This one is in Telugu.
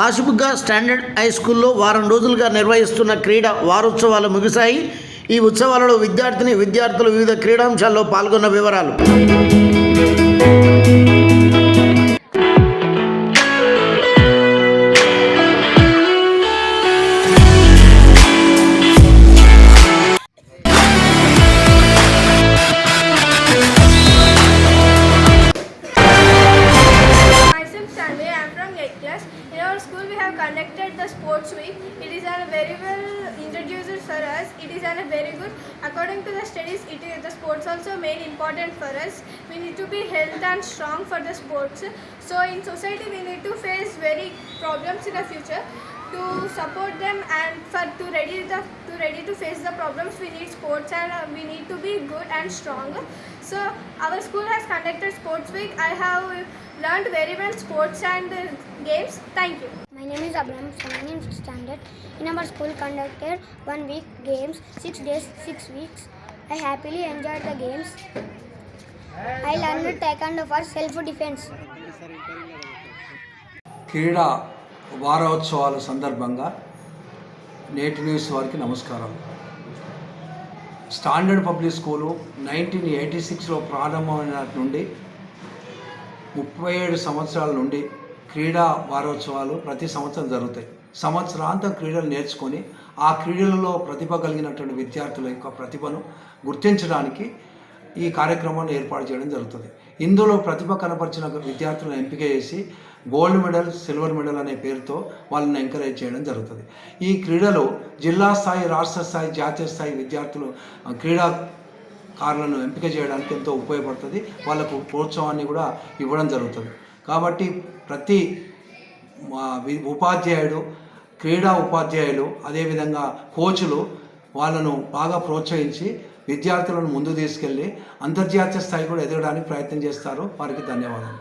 కాశీబుగ్గ స్టాండర్డ్ హై స్కూల్లో వారం రోజులుగా నిర్వహిస్తున్న క్రీడా వారోత్సవాలు ముగిశాయి. ఈ ఉత్సవాలలో విద్యార్థిని విద్యార్థులు వివిధ క్రీడాంశాల్లో పాల్గొన్న వివరాలు. From 8th class. In our school we have conducted the sports week. It is a very well introduced for us. It is a very good. According to the studies, it sports also main important for us. We need to be health and strong for the sports. So in society we need to face very problems in the future. To support them and for to ready the to ready to face the problems, we need sports and uh, we need to be good and strong. So our school has conducted sports week. I have learned very well sports and uh, games. Thank you. My name is Abraham, fifth standard. In our school conducted one week games, six days, six weeks. I happily enjoyed the games. I learned taekwondo for self-defense. క్రీడా వారోత్సవాల సందర్భంగా నేటి న్యూస్ వారికి నమస్కారం standard public school nineteen eighty సిక్స్లో ప్రారంభమైన నుండి ముప్పై ఏడు సంవత్సరాల నుండి క్రీడా వారోత్సవాలు ప్రతి సంవత్సరం జరుగుతాయి. సంవత్సరాంతం క్రీడలు నేర్చుకొని ఆ క్రీడలలో ప్రతిభ కలిగినటువంటి విద్యార్థుల యొక్క ప్రతిభను గుర్తించడానికి ఈ కార్యక్రమాన్ని ఏర్పాటు చేయడం జరుగుతుంది. ఇందులో ప్రతిభ కనపరిచిన విద్యార్థులను ఎంపిక చేసి గోల్డ్ మెడల్ సిల్వర్ మెడల్ అనే పేరుతో వాళ్ళని ఎంకరేజ్ చేయడం జరుగుతుంది. ఈ క్రీడలో జిల్లా స్థాయి రాష్ట్ర స్థాయి జాతీయ స్థాయి విద్యార్థులు క్రీడా క్రీడాకారులను ఎంపిక చేయడానికి ఎంతో ఉపయోగపడుతుంది. వాళ్ళకు ప్రోత్సాహాన్ని కూడా ఇవ్వడం జరుగుతుంది. కాబట్టి ప్రతి ఉపాధ్యాయుడు క్రీడా ఉపాధ్యాయులు అదేవిధంగా కోచ్లు వాళ్ళను బాగా ప్రోత్సహించి విద్యార్థులను ముందు తీసుకెళ్ళి అంతర్జాతీయ స్థాయి కూడా ఎదగడానికి ప్రయత్నం చేస్తారు. వారికి ధన్యవాదాలు.